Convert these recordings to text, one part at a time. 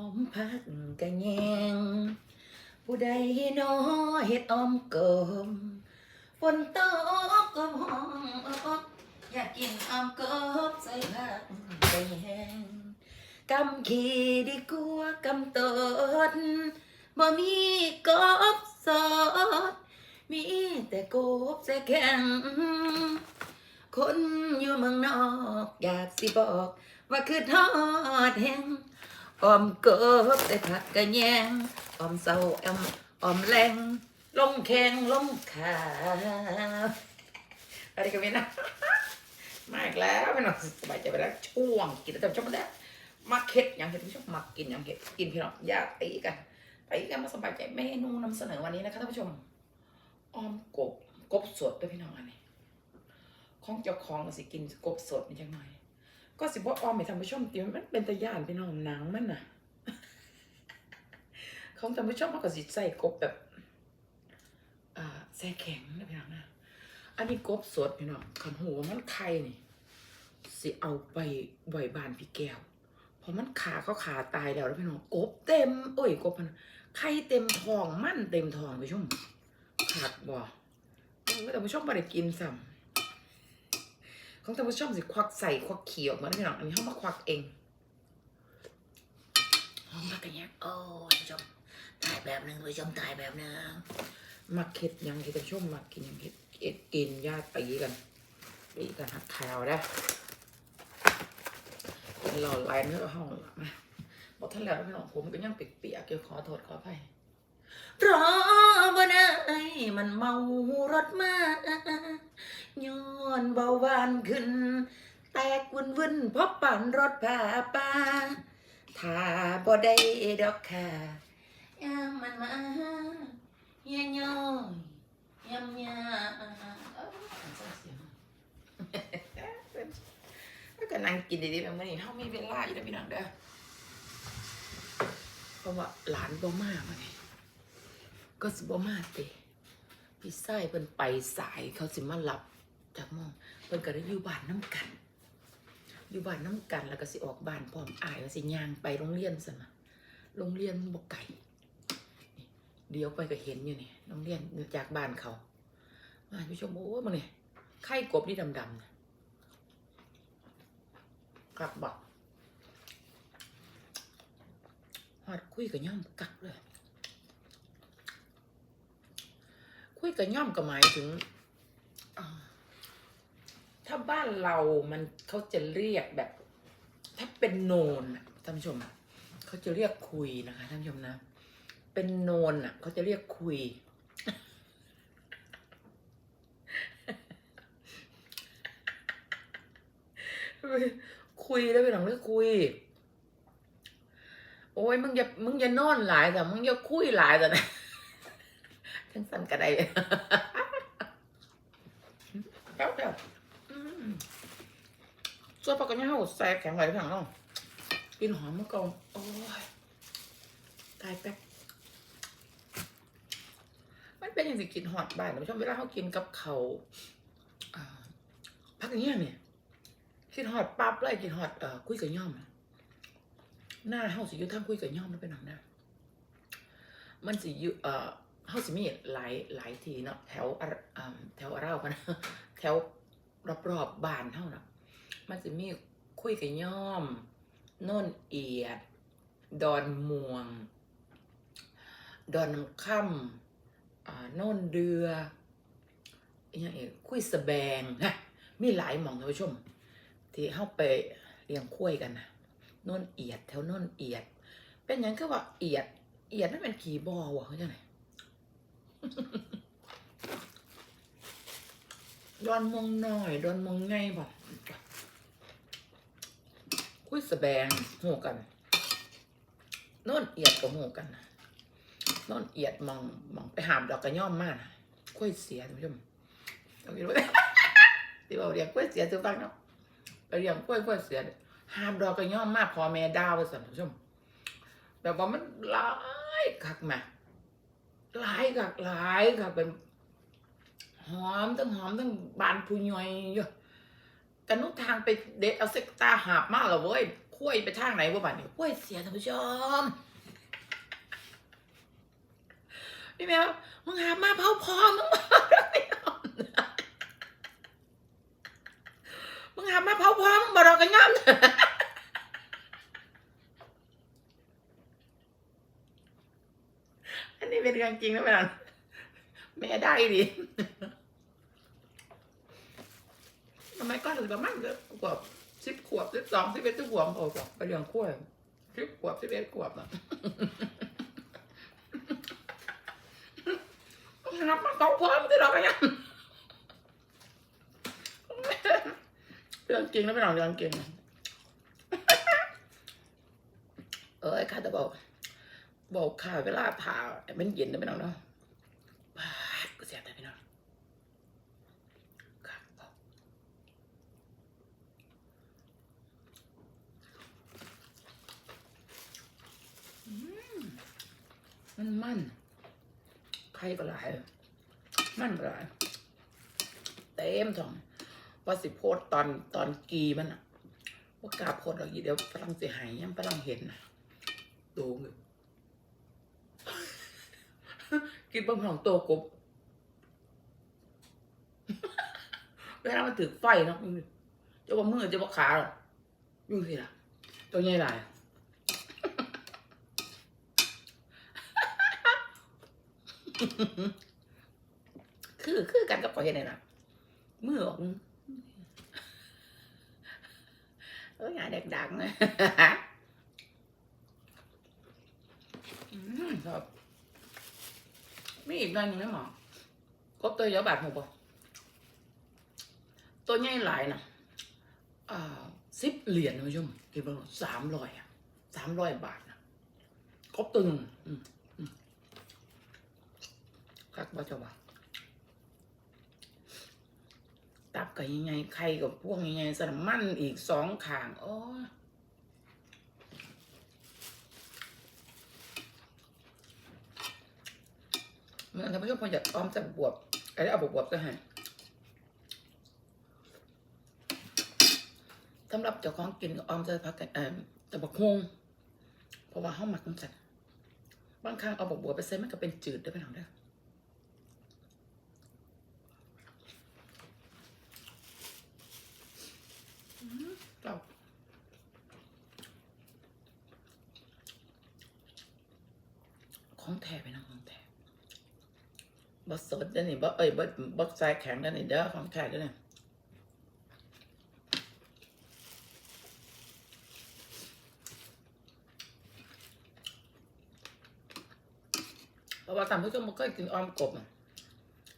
อมพักกะแยง ผู้ใดน้อเฮ็ดออมกลมฝนตกก็ห้องอกอยากกินออมกบใส่ผักกะแยงกำขี้ดีกว่ากำตดบ่มีกบสด มีแต่กบใส่แข็งคนอยู่เมืองนอก อยากสิบอก ว่าคือทอดแห้ง ออมเกิบได้ผักกระแยงออมเศร้าแอมออมแรงลงแข็งลงขาอะไรกันไม่นะมาอีกแล้วพี่น้องสบายใจไปแล้วช่วงกินแต่ชอบมาแล้วมาเค็ดอย่างเห็ดพี่ชอบมากินอย่างเห็ดกินพี่น้องอยากตีกันตีกันมาสบายใจเมนูนำเสนอวันนี้นะคะท่านผู้ชมออมกบกบสดด้วยพี่น้องอันนี้ของเจ้าของสิกินกบสดนี่จังหน่อย ก็สิบ่ออมให้ท่านผู้ชมติมันเป็นตะย่านพี่น้องหนังมันน่ะ ของท่านผู้ชมมันก็สิใส่กบแบบอ่าแซ่แข็งนะพี่น้องนะอันนี้กบสดพี่น้องขันหูว่ามันไข่นี่สิเอาไปไหวบานพี่แก้วเพราะมันขาเขาขาตายแล้วแล้วพี่น้องกบเต็มโอ้ยกบมันไข่เต็มทองมันเต็มทองพี่ชมขาดบ่เออแต่ผู้ชมบ่ได้กินซ้ำ ของท่านผู้ชมสิควักใส่ควักเขียวมาพี่น้องอันนี้เขามาควักเองหอมมากกันยังโอ้ยท่านผู้ชมถ่ายแบบหนึ่งท่านผู้ชมถ่ายแบบหนึ่งมาเค็ดยังที่ท่านผู้ชมมากินยังเค็ดเอ็ดกินญาติตีกันตีกันหักแถวได้กินหล่อลายเนื้อห้องหลังนะบอกท่านแล้วพี่น้องผมก็ยังเปียกๆเกี่ยวขอโทษขออภัยรอบ่ได้มันเมารถมา ย้อนเบาหวานขึ้น แตกวุ่นวุ่นพราะปั่นรถผ่าป่าถ้าบ่ได้ดอกค่ะยามมันมาเฮียย้อยยำยาแล้วก็นั่งกินดีๆแบบนี้เฮามีเวลาอยู่แล้วพี่น้องเด้อเพราะว่าหลานบ่มามาไงก็สิบ่มาเตะพี่ไส้เพิ่นไปสายเขาสิมารับ จากมองเพิ่นก็ได้อยู่บ้านน้ำกัน อยู่บ้านน้ำกันแล้วก็สิออกบ้านพร้อมอายว่าสิย่างไปโรงเรียนซะนะโรงเรียนบ่ไก่เดี๋ยวไปก็เห็นอยู่นี่โรงเรียนจากบ้านเขามาผู้ชมโอ้มาเนี่ยไข่กบนี่ดำๆนะกลับบอกฮอดคุยกับย่อมกักเลย คุยกับย่อมก็หมายถึง ถ้าบ้านเรามันเขาจะเรียกแบบ ถ้าเป็นโนนน่ะท่านผู้ชมอะเขาจะเรียกคุยนะคะท่านผู้ชมนะ เป็นโนนอะเขาจะเรียกคุย คุยแล้วเป็นหลังเรียกคุย โอ้ยมึงอย่ามึงอย่านอนหลายแต่มึงอย่าคุยหลายแต่นะทั้งสันกระไดแล้วเดียว ส่วนปากเนี่ยเขาใส่แข็งไหวพี่หลังเนาะกินหอมมะกอกโอ้ยตายแป๊บมันเป็นอย่างสิกินหอดบ้านท่านผู้ชมเวลาเขากินกับเขาพักเงี้ยเนี่ยกินหอดปั๊บเลยกินหอดเอ่อคุยกับย่อมหน้าเฮาสิยู่ทางคุยกับย่อมมันเป็นหนังนะมันสิยู่เอ่อเฮาสิมีหลายหลายทีเนาะแถวแถวอะเล่ากันแถวรอบๆบ้านเฮาน่ะ มันสิมีคุยกับย่อมโน่นเอียด ดอนม่วง ดอนน้ำค่ำโน่นเดืออหยังอีกคุยสแบงนะมีหลายหม่องท่านผู้ชม ที่เฮาไปเลี้ยงคุยกันนะโน่นเอียดแถวโน่นเอียด เป็นหยังคือว่าเอียด เอียดนั่นเป็นขี่บอวะเขาจะไหนดอนมองหน่อย ดอนมองไงบอก คุยสแบงหูกันน่นเอียดกับหูกันนะโน่นเอียดมองมองไปหามดอกกระย่อมมากนะคุยเสียท่านผู้อาคิดว่าที่บอกเรียกคุยเสียทุกฟังเนาะไปเรียกคุยคุยเสียหามดอกกระย่อมมากพอแม่ดาวไปสั่นทุกท่านแบบว่ามันหลายคักมาหลายคักหลายคักเป็นหอมทั้งหอมทั้งบานผู้ย่อยอยู่กั นนุทางไปเด็ดเอาเซ็กตาหาบมากเหรอเว้ยคุ้ยไปทางไหนวะบัดนี้คุ้ยเสียท่านผู้ชมพี่แมวมึงหามาเผาพอมึงมามึงหามาเผาพอมึงมาเรากันย่ำอันนี้เป็นเรื่องจริงนะแม่นแม่ได้ดิ ทำไมก็ถึงประมาณเกือบขวบสิบขวบสิบสองสิบเอ็ดสิบขวบโอ้โหไปเรื่องขั้วสิบขวบสิบเอ็ดขวบนะรับมาเขาพร้อมที่เราไปยังเรื่องจริงนะไม่หรอกเรื่องจริงเอ้ยข้าจะบอกบอกข่าวเวลาผ่ามันเย็นนะพี่น้องเนาะบาดก็เสียแต่พี่น้องครับบอกอืม มันมันไข่ก็หลาย มันก็หลาย เต็มท้องว่าสิโพดตอนตอนกีมันอะว่ากาโพดหรอกอีเดี๋ยวฝรั่งเสียหายยังฝรั่งเห็นนะดูเลยกินบะหมี่ของโตกบเวลามันถือไฟเนาะจะว่ามือจะว่าขาหรอกยู่สิล่ะ ตัวใหญ่หลาย คือคือกันกับปล่อยเห็นไหนนะมือออกเอ้ยาเด็กดังนะอืมครับมีอีกหน่อยหนึงไหมหมอกบตัวเยอะบาทหกบ่ตัวใหญ่หลายนะอ่าสิบเหรียญนะผู้ชมกี่บาทสามร้อยสามร้อยบาทนะกบตัวหนึ่งอืม บ่จ้าบ่าตับกับยังไงไข่กับพวกยังไงสนมมันอีกสองขางโอ้เมื่อท่านผู้ชมพออยากออมใส่บวบไอ้ได้เอาบวบๆจะให้สำหรับเจ้าของกินก็ออมใส่พักกันเอ่อแต่บักฮวงเพราะว่าห้องหมักมันจัดบางครั้งเอาบวบๆไปใส่มันก็เป็นจืดได้ไหมน้องเด้อมเจ้า ของแท้ไปนะของแท้บดสดเด้นี่บดเอ้ยบดบดทรายแข็งเด้นี่เด้อของแท้เด้นี่เพราะว่าตามผู้ชมบ่เคยกินออมกบอะ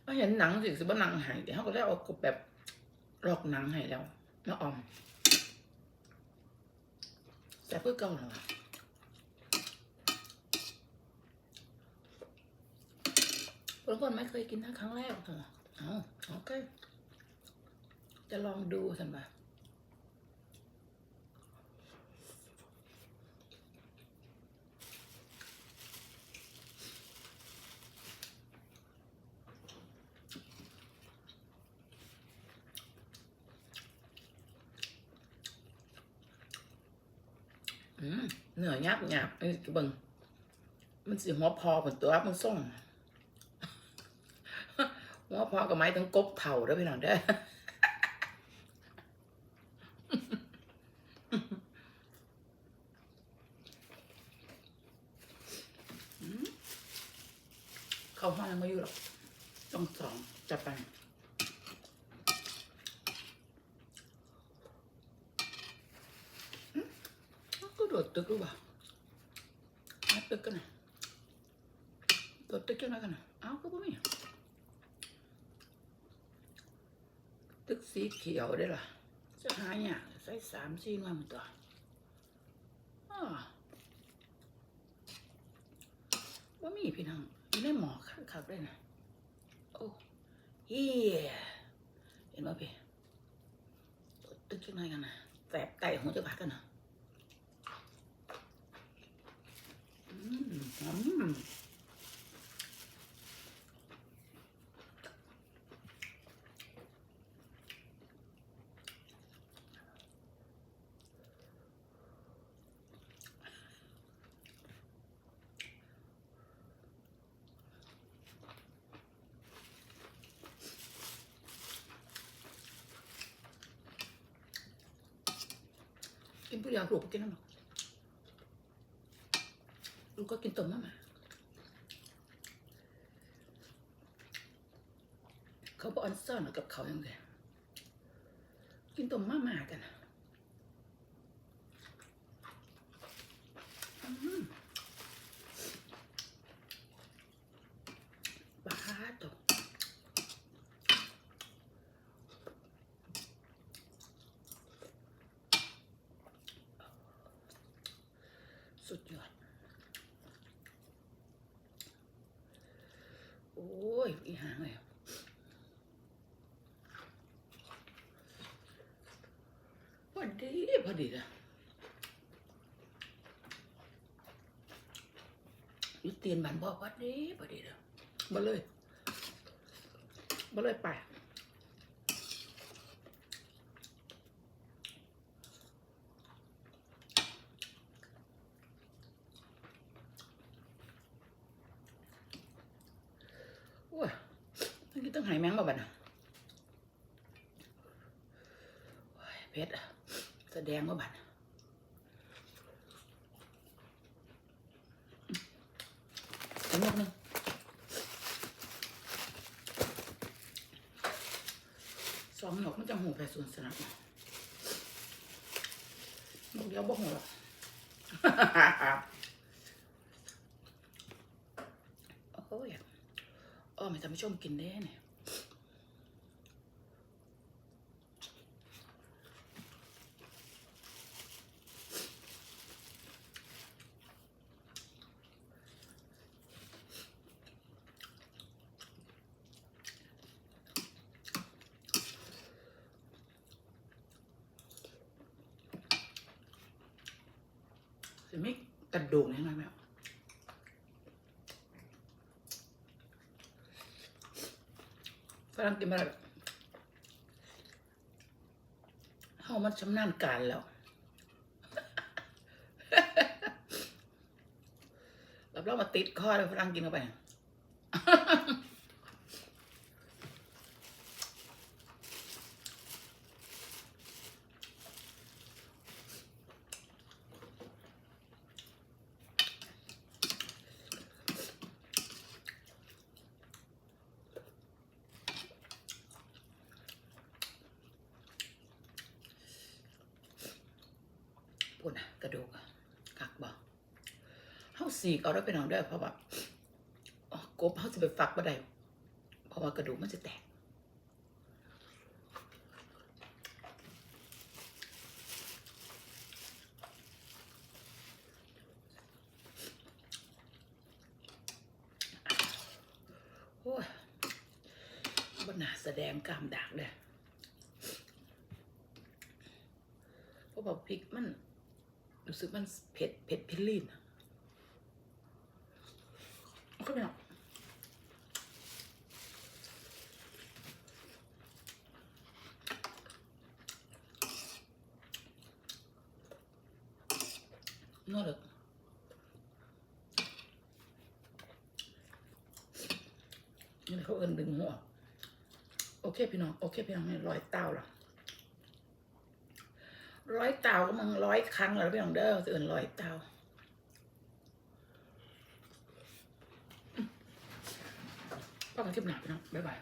ก็เห็นหนังสิสิบ่หนังหายเดี๋ยวเขาก็ได้เอากบแบบลอกหนังให้แล้วแล้วออมแต่เพื่อเก่าหรอ วะบางคนไม่เคยกินนะครั้งแรกเหรอเอโอเค จะลองดูสันบ่าเหนื่อยยับหยาบไอ้กระเบิงมันสิหัวพอผลตัวมันส่ง พอกับไม้ทั้งกบเถ่าได้อพี่น้องเด้อเขาห้องยังไม่อยู่หรอกต้องสองจัดไปก็โดดตึกหรือเปล่านับตึกกันนะโดดตึกจังไงกันนะเอ้าก็ไม่มี ตึกสีเขียวได้ล่ะจะหาอย่างใส่สามสี่มามันตัวอ้อว่ามีพี่น้องอยู่ในหมอคักคักๆเลยนะโอ้เฮียเห็นป่ะพี่ตึกจังไงกันนะแสบไตหัวจะพักกันนะอืม กินผู้เดียวลูกกินน้ำหรอกลูกก็กินต้มมะม่าเขาบอกอันซ่อนกับเขาอย่างเดียวกินต้มมะม่ากันนะอืมบ้าตัว สุดยอด โอ้ย อีหางเลยพอดีพอดีนะยุเตียนบันบอกพอดีพอดีเลยมาเลยมาเลยไป โอ้ยนี่กินต้องหายแมงมาบัดนะเพชรอะแสดงมาบัดอีกนกหนึ่งสองหนกมันจะหูไปส่วนสนับนกเดียวบ่หูหรอก โอ้ย อ้อไม่ทำให้ชมกินได้เนี่ยไม่กระดูกนี่ไหมแม่ ฝรั่งกินมาแล้วเขามันชำนาญการแล้วรับรองมาติดคอเลยพลังกินเข้าไป ปุ่นอะ กระดูกอะกักบ่เฮาสีกเอาได้ไปนอนได้เพราะว่ากบเฮาจะไปฝักบ่ได้เพราะว่ากระดูกมันจะแตกโอ้ยบนหนาแสดงกามดากเลยเพราะว่าพริกมัน รู้สึกมันเผ็ดเผ็ดพิลีนเอาเข้าไปหรอกนวดเลยนี่เขาเอินดึงหัว โอเคพี่น้อง โอเคพี่น้องนี่รอยเต้าแล้ว ร้อยเตาก็มึงร้อยครั้งแล้วไปลองเด้ออื่นร้อยเตาป้ากันคลิปหนาพี่นะบ๊ายบาย